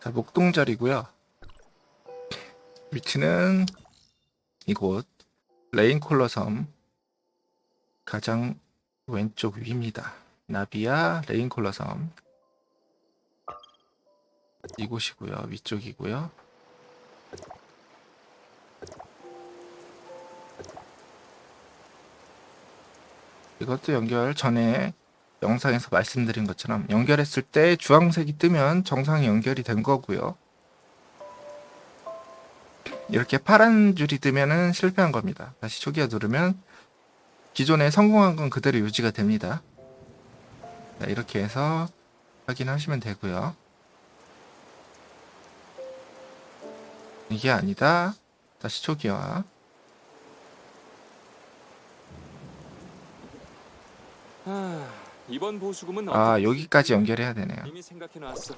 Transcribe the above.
자, 목동절이고요. 위치는 이곳 레인콜러 섬 가장 왼쪽 위입니다. 나비아 레인콜러 섬 이곳이고요. 위쪽이고요. 이것도 연결 전에 영상에서 말씀드린 것처럼 연결했을 때 주황색이 뜨면 정상 연결이 된 거고요. 이렇게 파란 줄이 뜨면은 실패한 겁니다. 다시 초기화 누르면 기존에 성공한 건 그대로 유지가 됩니다. 자, 이렇게 해서 확인하시면 되고요. 이게 아니다. 다시 초기화. 아, 이번 보수금은 아, 어떻게 여기까지 연결해야 되네요. 이미 생각해 놨어.